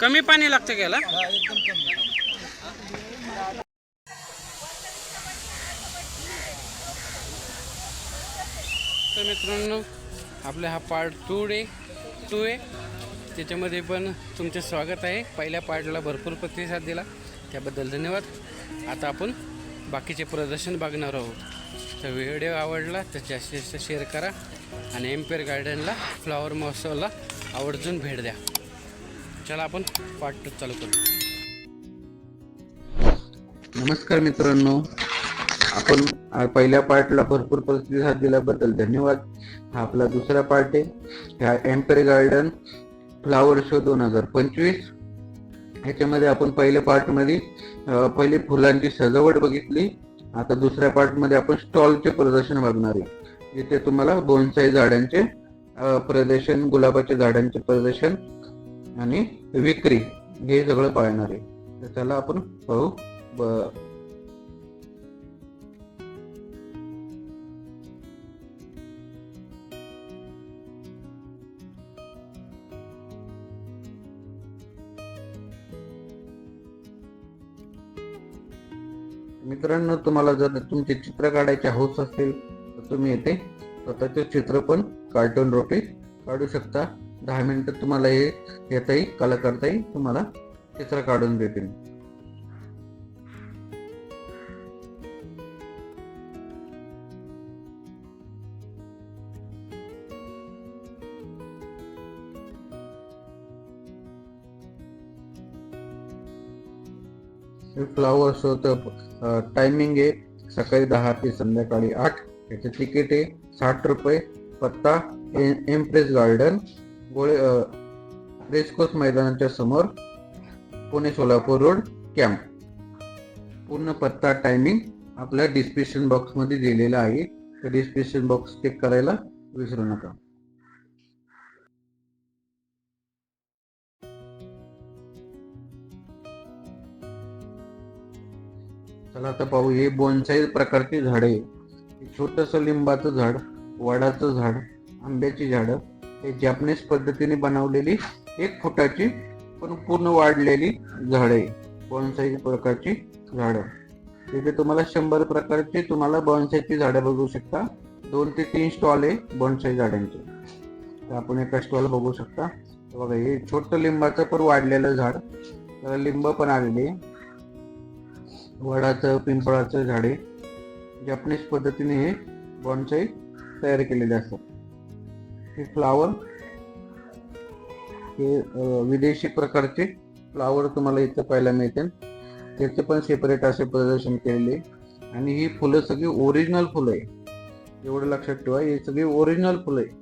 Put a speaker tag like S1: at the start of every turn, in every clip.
S1: कमी पाणी लागतं घ्यायला?
S2: हा एकदम कमी
S1: तर मित्रांनो, आपला हा पार्ट टू डे टू आहे. त्याच्यामध्ये पण तुमचे स्वागत आहे. पहिल्या पार्टला भरपूर प्रतिसाद दिला. त्याबद्दल धन्यवाद. आता आपण बाकीचे प्रदर्शन बघणार आहोत. तर व्हिडिओ आवडला तर जास्तीत जास्त शेअर करा आणि एम्पेअर गार्डनला फ्लॉवर महोत्सवाला आवर्जून भेट द्या. चला आपण पार्ट टू चालू करू.
S3: नमस्कार मित्रांनो. आपण पहिल्या पार्टला भरपूर प्रतिसाद दिल्याबद्दल धन्यवाद. हा आपला दुसरा पार्ट आहे. ह्या एम्पेर गार्डन फ्लावर शो दोन हजार पंचवीस. ह्याच्यामध्ये आपण पहिल्या पार्टमध्ये पहिले फुलांची सजावट बघितली. आता दुसऱ्या पार्टमध्ये आपण स्टॉलचे प्रदर्शन बघणार आहे. जिथे तुम्हाला बोनसाई झाडांचे प्रदर्शन गुलाबाच्या झाडांचे प्रदर्शन आणि विक्री हे सगळं पाळणार आहे. तर आपण पाहू. मित्रांनो तुम्हाला जर तुमचे चित्र काढायचे हौस असेल तर तुम्ही येथे स्वतःचे चित्र पण कार्टून रोपे काढू शकता. दहा मिनटं तुम्हाला हे येताही कलाकारताही तुम्हाला चित्र काढून देतील. फ्लावर शो तर टायमिंग आहे. सकाळी दहा ते संध्याकाळी आठ. याचं तिकीट आहे साठ रुपये. पत्ता एम्प्रेस गार्डन गोळे रेसकोर्स मैदानाच्या समोर पुणे सोलापूर रोड कॅम्प. पूर्ण पत्ता टायमिंग आपल्या डिस्क्रिप्शन बॉक्समध्ये दिलेला आहे. तर डिस्क्रिप्शन बॉक्स चेक करायला विसरू नका. चला आता पाहू. हे बोनसाई प्रकारची झाडे आहे छोटस लिंबाचं झाड वडाचं झाड आंब्याची झाडं हे जॅपनीज पद्धतीने बनवलेली एक फुटाची पण पूर्ण वाढलेली झाडे बॉन्साई प्रकारची झाडं. तिथे तुम्हाला शंभर प्रकारचे तुम्हाला बॉन्साईची झाडं बघू शकता. दोन ते तीन स्टॉल आहे बॉन्साई झाडांचे. तर आपण एका स्टॉल बघू शकता. बघा हे छोटं लिंबाचं पण वाढलेलं झाड. त्याला लिंब पण आलेले आहे. वडाचं पिंपळाचं झाडे जपनीज पद्धतीने हे बॉन्साई तयार केलेले असतात. हे फ्लावर हे विदेशी प्रकारचे फ्लावर तुम्हाला इथं पाहायला मिळतील. त्याचे पण सेपरेट असे प्रदर्शन केलेले. आणि ही फुलं सगळी ओरिजिनल फुलं आहे. एवढं लक्षात ठेवा हे सगळी ओरिजिनल फुलं आहे.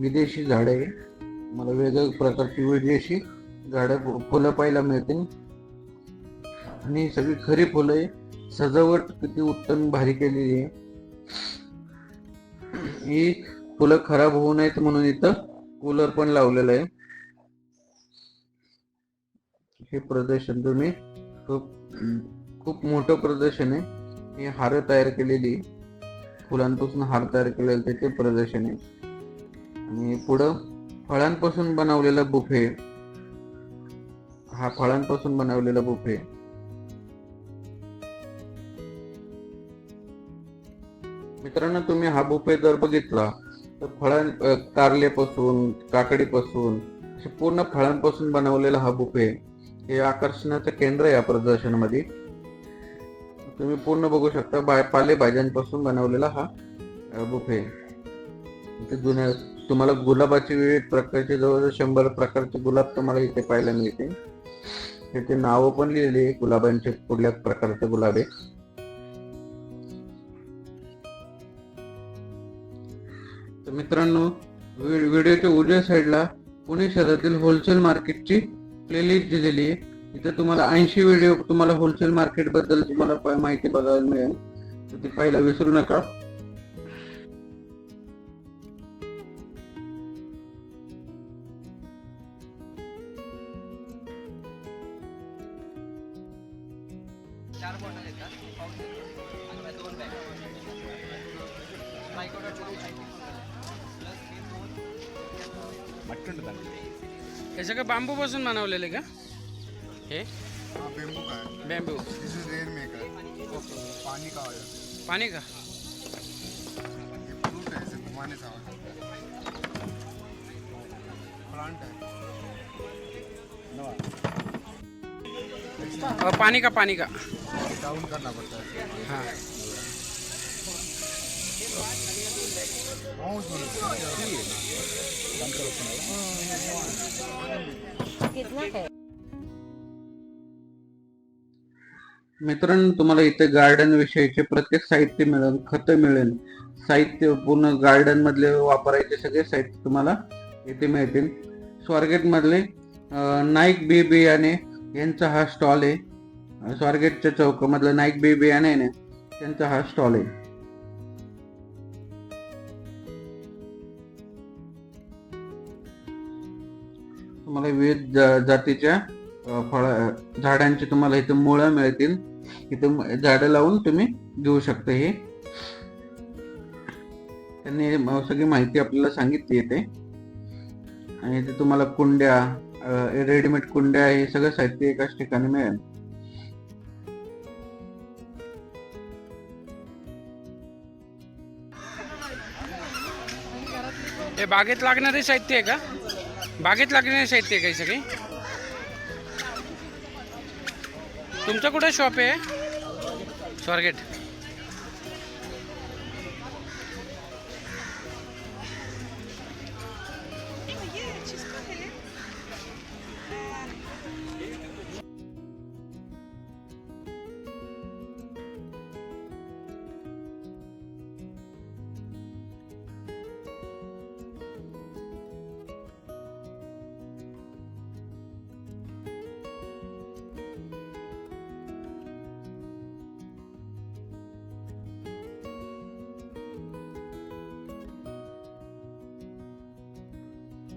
S3: विदेशी झाडं. आहे मला वेगळ्या प्रकारची विदेशी झाडं फुलं पाहायला मिळतील. आणि सगळी खरी फुलं आहे. सजावट किती उत्तम भारी केलेली आहे. ही फुलं खराब होऊ नयेत म्हणून इथं कूलर पण लावलेलं आहे. हे प्रदर्शन तुम्ही खूप खूप मोठं प्रदर्शन आहे. हे हार तयार केलेली फुलांपासून हार तयार केलेले त्याचे प्रदर्शन आहे. आणि पुढं फळांपासून बनवलेला बुफे. हा फळांपासून बनवलेला बुफे. मित्रांनो तुम्ही हा बुफे जर बघितला तर फळां कारलेपासून काकडीपासून पूर्ण फळांपासून बनवलेला हा बुफे हे आकर्षणाचं केंद्र आहे या प्रदर्शनामध्ये. तुम्ही पूर्ण बघू शकता बाय पालेभाज्यांपासून बनवलेला हा बुफे. इथे जुन्या तुम्हाला गुलाबाचे विविध प्रकारचे जवळजवळ शंभर प्रकारचे गुलाब तुम्हाला इथे पाहायला मिळते त्याचे नावं पण लिहिलेली आहे गुलाबांचे कुठल्या प्रकारचे गुलाब आहे तर मित्रांनो व्हिडिओच्या उजव्या साईडला पुणे शहरातील होलसेल मार्केटची प्लेलिस्ट दिलेली आहे. इथे तुम्हाला ऐंशी व्हिडिओ तुम्हाला होलसेल मार्केटबद्दल तुम्हाला माहिती बघायला मिळेल. तर ती पाहायला विसरू नका.
S1: हे सगळं बांबू पासून बनवलेले का हे?
S4: हाँ बेम्बू का है।
S1: Bamboo
S4: this is rain maker पानी का
S1: पाणी का?
S4: ये फ्रूट है इसे घुमाने से प्लांट है।
S1: अ, पाणी का पाणी का।
S4: डाउन करना पड़ता है
S1: हाँ।
S5: है।
S3: मित्रांनो तुम्हाला इथे गार्डन विषयीचे प्रत्येक साहित्य मिळेल खत मिळेल. साहित्य पूर्ण गार्डन मधले वापरायचे सगळे साहित्य तुम्हाला इथे मिळतील. स्वारगेट मधले नाईक बी बियाणे यांचा हा स्टॉल आहे. स्वारगेटच्या चौकामधलं नाईक बी बियाणे ना त्यांचा हा स्टॉल आहे. तुम्हाला विविध जातीच्या फळ झाडांची तुम्हाला इथे मुळं मिळतील. इथे झाड झाडं लावून तुम्ही घेऊ शकता हे. त्यांनी सगळी माहिती आपल्याला सांगितली येते आणि इथे तुम्हाला कुंड्या रेडीमेड कुंड्या हे सगळं साहित्य एकाच ठिकाणी मिळेल.
S1: हे बागेत लागणारे साहित्य आहे का? बागेत नाही साहित्य आहे काही सगळे? तुमचं कुठं शॉप आहे? स्वारगेट.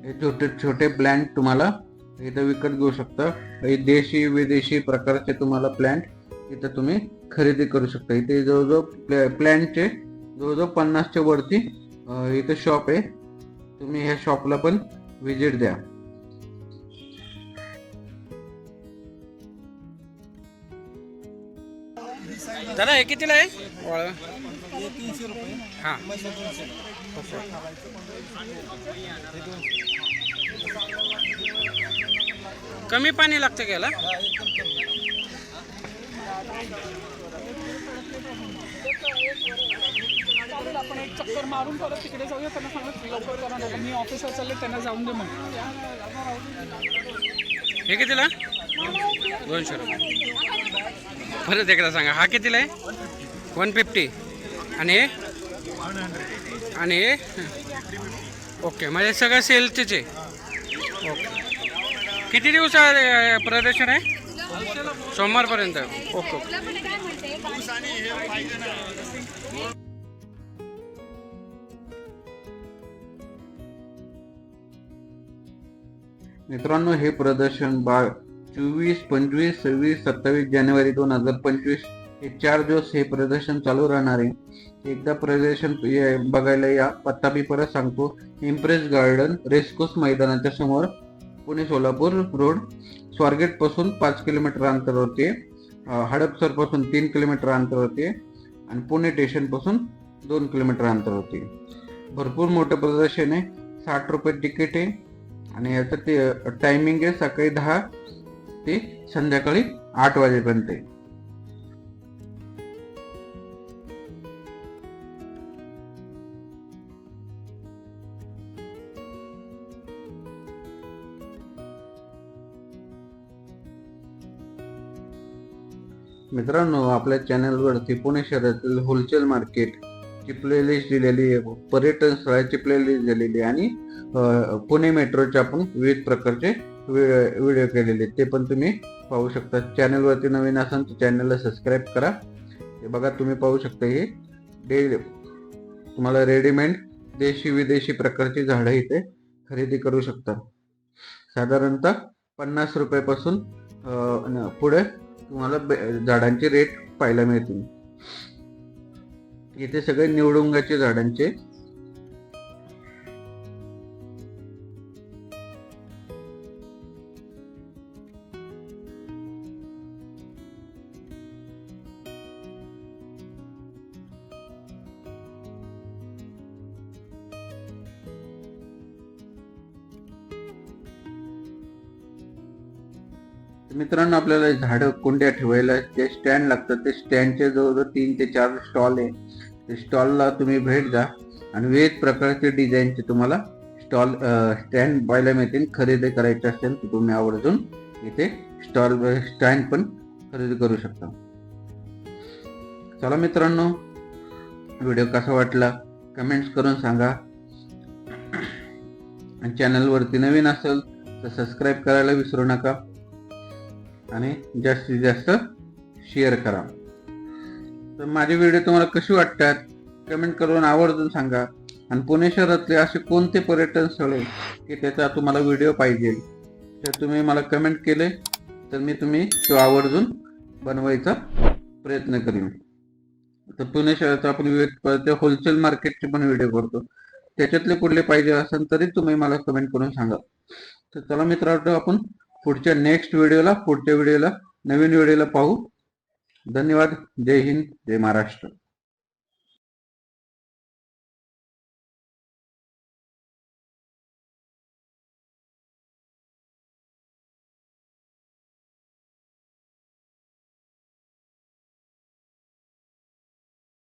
S3: हे छोटे छोटे प्लॅन्ट तुम्हाला इथं विकत घेऊ शकता. हे देशी विदेशी प्रकारचे तुम्हाला प्लॅन्ट इथं तुम्ही खरेदी करू शकता. इथे जवळजवळ प्लॅन्टचे जवळजवळ पन्नासच्या वरती इथं शॉप आहे. तुम्ही ह्या शॉपला पण व्हिजिट द्या.
S1: दादा हे कितीला आहे? वाळ हां. कमी पाणी लागतं घ्यायला?
S6: चालेल आपण एक चक्कर मारून परत तिकडे जाऊया. त्यांना सांगत लवकर करा नका मी ऑफिसवर चालले त्यांना जाऊन दे मग
S1: हे कितीला? दोनशे रुपये. परत एकदा सांगा. हा कितीला आहे? वन फिफ्टी आणि हे? आणि हे ओके म्हणजे सगळं सेलचेच आहे. ओके. किती दिवस आहे, प्रदर्शन आहे? सोमवारपर्यंत. Okay okay.
S3: मित्रांनो हे प्रदर्शन बा चोवीस पंचवीस सव्वीस सत्तावीस जानेवारी दोन हजार पंचवीस हे चार दिवस हे प्रदर्शन चालू राहणार आहे एकदा प्रदर्शन ये- बघायला या पत्ता मी परत सांगतो इम्प्रेस गार्डन रेसकोर्स मैदानाच्या समोर पुणे सोलापूर रोड स्वारगेटपासून पाच किलोमीटर अंतरावरती आहे. हडपसरपासून तीन किलोमीटर अंतरावरती आहे. आणि पुणे स्टेशनपासून दोन किलोमीटर अंतरावरती आहे. भरपूर मोठं प्रदर्शन आहे साठ रुपये तिकीट आहे आणि याचं ते टायमिंग आहे सकाळी दहा ते संध्याकाळी आठ वाजेपर्यंत मित्रांनो आपल्या चॅनलवरती पुणे शहरातील होलसेल मार्केट ची प्लेलिस्ट दिलेली आहे. पर्यटन स्थळाची प्लेलिस्ट दिलेली आहे आणि पुणे मेट्रोचे आपण विविध प्रकारचे व्हिडिओ केलेले आहेत. ते पण तुम्ही पाहू शकता. चॅनलवरती नवीन असाल तर चॅनलला सबस्क्राईब करा. हे बघा तुम्ही पाहू शकता हे डे तुम्हाला रेडीमेड देशी विदेशी प्रकारची झाडं इथे खरेदी करू शकता. साधारणतः पन्नास रुपयापासून न- पुढे तुम्हाला झाडांचे रेट पाहायला मिळतील. इथे सगळे निवडुंगाचे झाडांचे मित्रांनो आपल्याला झाडं कुंड्या ठेवायला जे स्टँड लागतात ते स्टँडचे जवळजवळ तीन ते चार स्टॉल आहे. ते स्टॉलला तुम्ही भेट द्या आणि विविध प्रकारचे डिझाईनचे तुम्हाला स्टॉल स्टँड पाहायला मिळतील. खरेदी करायचे असेल तर तुम्ही आवर्जून इथे स्टॉल स्टँड पण खरेदी करू शकता. चला मित्रांनो व्हिडिओ कसा वाटला? कमेंट्स करून सांगा. आणि चॅनलवरती नवीन असेल तर सबस्क्राईब करायला विसरू नका. आणि जास्तीत जास्त शेअर करा. तर माझे व्हिडिओ तुम्हाला कशी वाटतात? कमेंट करून आवर्जून सांगा. आणि पुणे शहरातले असे कोणते पर्यटन स्थळे की त्याचा तुम्हाला व्हिडिओ पाहिजे? तर तुम्ही मला कमेंट केले तर मी तुम्ही तो आवर्जून बनवायचा प्रयत्न करीन. तर पुणे शहराचा आपण विविध होलसेल मार्केटचे पण व्हिडिओ करतो. त्याच्यातले कुठले पाहिजे असेल तरी तुम्ही मला कमेंट करून सांगा. तर चला मित्रांनो आपण पुढच्या नेक्स्ट व्हिडिओला पुढच्या व्हिडिओला नवीन व्हिडिओला पाहू. धन्यवाद. जय हिंद. जय महाराष्ट्र.